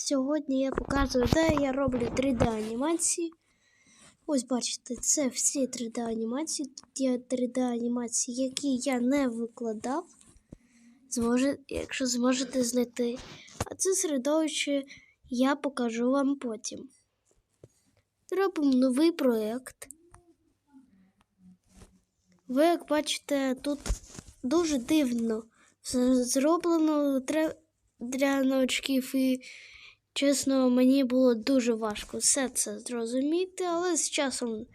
Сьогодні я показую, де я роблю 3D-анімації. Ось бачите, це всі 3D-анімації. Тут є 3D-анімації, які я не викладав. Зможе, якщо зможете знайти. А це середовище я покажу вам потім. Робимо новий проєкт. Ви, як бачите, тут дуже дивно все зроблено для новачків і чесно, мені було дуже важко все це зрозуміти, але з часом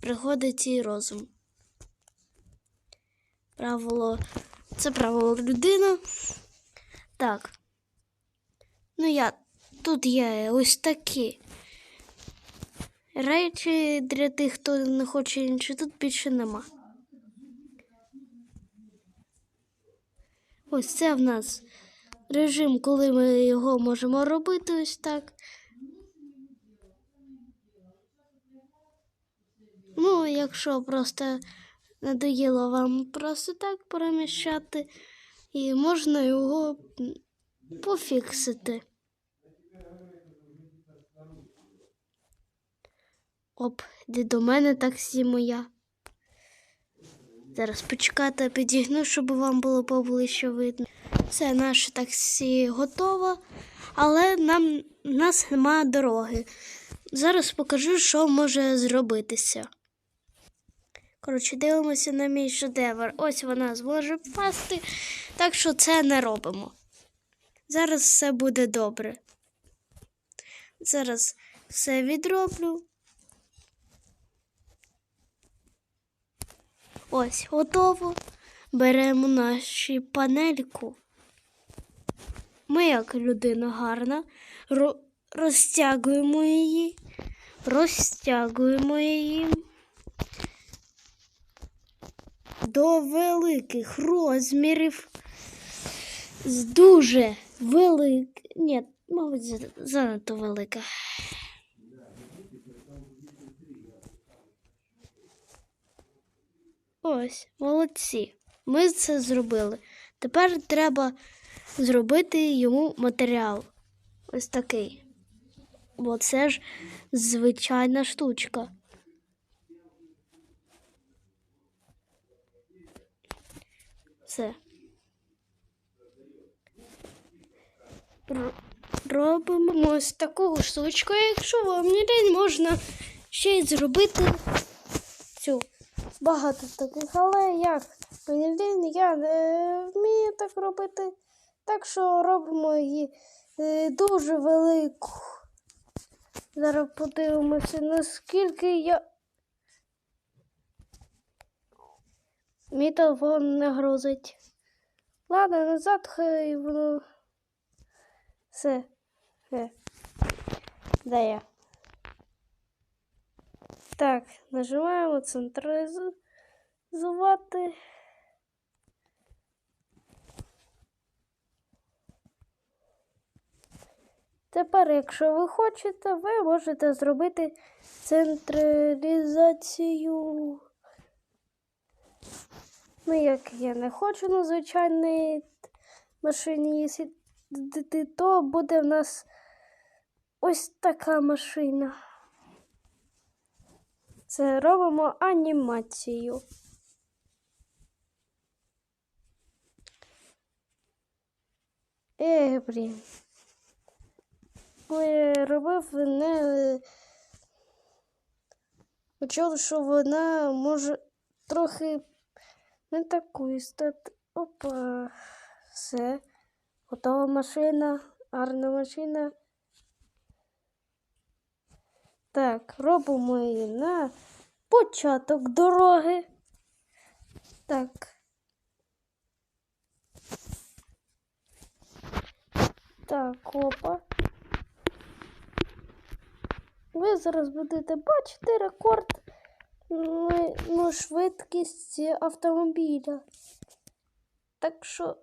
приходить і розум. Правило, це правило людина. Так. Ну я тут є ось такі речі для тих, хто не хоче інші, тут більше нема. Ось це в нас режим, коли ми його можемо робити ось так. Ну, якщо просто надоїло вам просто так переміщати, і можна його пофіксити. Оп, де до мене таксі моя. Зараз почекати, підігну, щоб вам було поближче видно. Це наше таксі готово, але нам нас немає дороги. Зараз покажу, що може зробитися. Коротше, дивимося на мій шедевр. Ось вона зможе впасти, так що це не робимо. Зараз все буде добре. Зараз все відроблю. Ось, готово. Беремо нашу панельку. Ми, як людина гарна, розтягуємо її, розтягуємо її до великих розмірів. З дуже велик... Ні, мабуть, занадто велика. Ось, молодці. Ми це зробили. Тепер треба зробити йому матеріал. Ось такий. Бо це ж звичайна штучка. Все. Робимо ось таку штучку, якщо вам не можна ще й зробити цю багато таких, але як мені я не вмію так робити. Так що робимо її е, дуже велику. Зараз подивимося, наскільки я. Мій телефон не грузить. Ладно, назад хай воно. Все. Е. Де я? Так, нажимаємо централізувати. Тепер, якщо ви хочете, ви можете зробити централізацію. Ну, як я не хочу на звичайній машині їздити, то буде в нас ось така машина. Це робимо анімацію. Ех, блін. Робив, не почув, що вона може трохи не такою стати. Опа. Все. Готова машина, гарна машина. Так, робимо її на початок дороги. Так. Так, опа. Ви зараз будете бачити рекорд ну, ну, швидкість автомобіля. Так що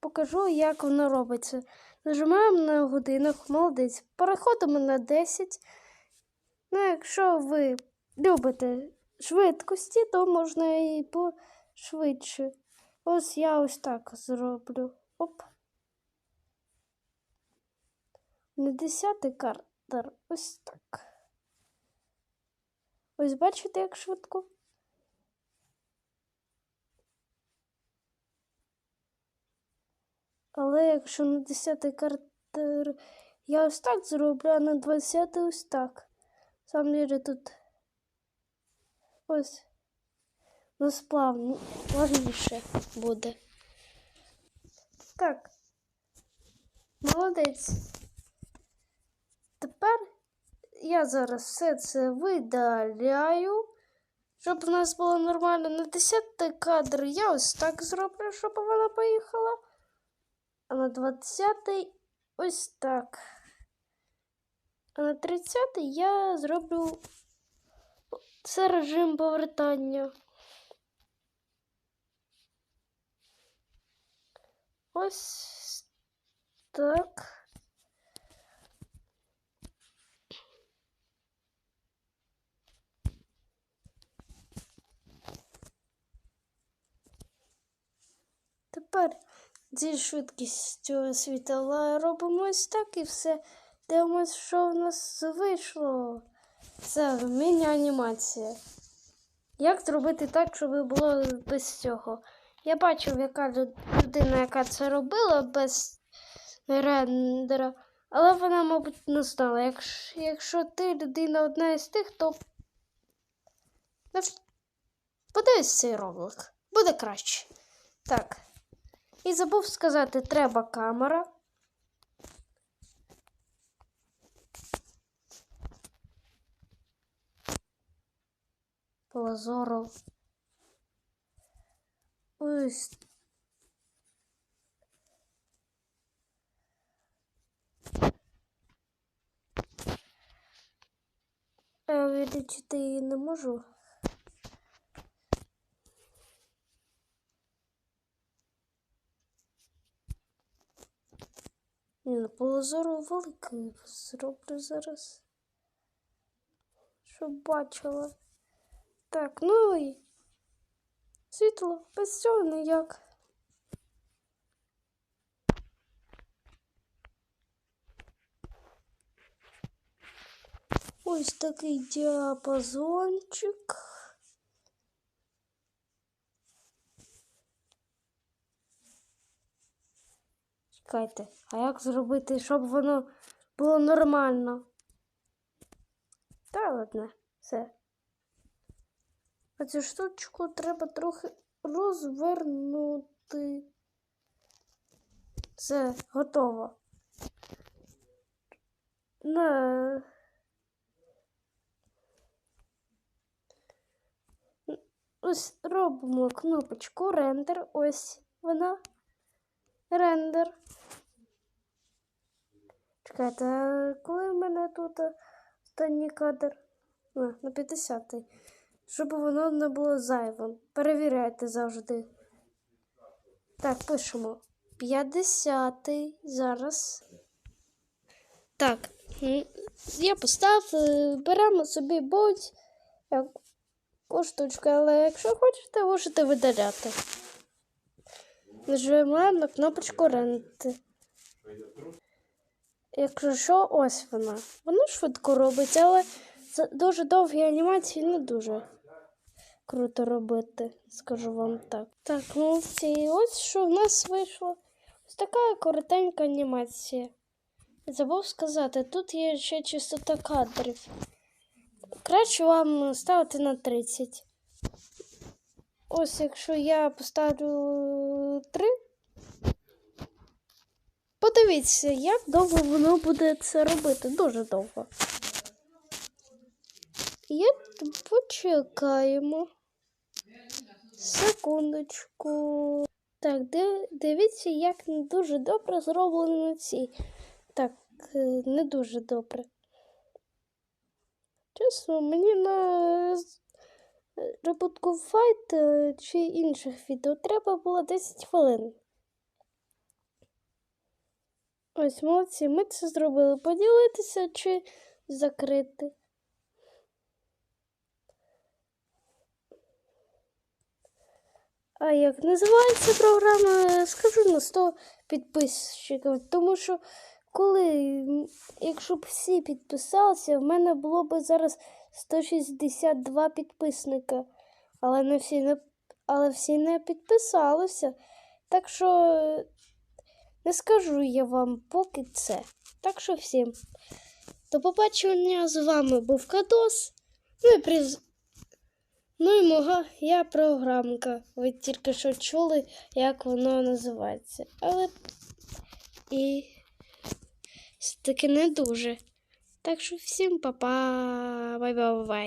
покажу, як воно робиться. Нажимаємо на годинах, молодець. Переходимо на 10. Ну, якщо ви любите швидкості, то можна і пошвидше. Ось я ось так зроблю. Оп. Не десятий кадр. Ось так. Ось бачите, як швидко? Але якщо на 10 картер я ось так зроблю, а на 20 ось так. Сам мірі тут ось ну, сплавні, плавніше буде. Так. Молодець. Тепер я зараз все це видаляю, щоб в нас було нормально. На 10 кадр я ось так зроблю, щоб вона поїхала. А на 20 ось так. А на 30 я зроблю це режим повертання. Ось так. Тепер зі швидкістю світла робимо ось так і все. Дивимось, що в нас вийшло. Це міні-анімація. Як зробити так, щоб було без цього? Я бачив, яка людина, яка це робила без рендера, але вона, мабуть, не знала. Якщо, якщо ти людина одна із тих, то подивись цей ролик. Буде краще. Так. І забув сказати, треба камера. Позору. Ось. Я її не можу. Ні, ну полозору великий зроблю зараз. Щоб бачила. Так, ну і світло без цього ніяк. Ось такий діапазончик. Чекайте, а як зробити, щоб воно було нормально? Та ладно, все. А цю штучку треба трохи розвернути. Все, готово. На. Ось робимо кнопочку рендер. Ось вона. Рендер. Чекайте, коли в мене тут останній кадр? А, на 50-й. Щоб воно не було зайвим. Перевіряйте завжди. Так, пишемо. 50-й зараз. Так, я поставив, е, беремо собі будь яку штучку, але якщо хочете, можете видаляти. Нажимаємо на кнопочку ренти. Якщо що, ось вона. Воно швидко робить, але дуже довгі анімації не дуже круто робити, скажу вам так. Так, молодці, і ось що в нас вийшло. Ось така коротенька анімація. Забув сказати, тут є ще чистота кадрів. Краще вам ставити на 30. Ось якщо я поставлю 3. Подивіться, як довго воно буде це робити. Дуже довго. І почекаємо. Секундочку. Так, дивіться, як не дуже добре зроблено ці. Так, е, не дуже добре. Чесно, мені на роботку файт е, чи інших відео треба було 10 хвилин. Ось, молодці, ми це зробили. Поділитися чи закрити. А як називається програма, скажу на 100 підписчиків, тому що коли, якщо б всі підписалися, в мене було б зараз 162 підписника. Але не всі не, але всі не підписалися. Так що не скажу я вам поки це. Так що всім. До побачення з вами був Кадос. Ну і приз... Ну і мога я програмка. Ви тільки що чули, як воно називається. Але і все таки не дуже. Так що всім па-па, бай-бай-бай.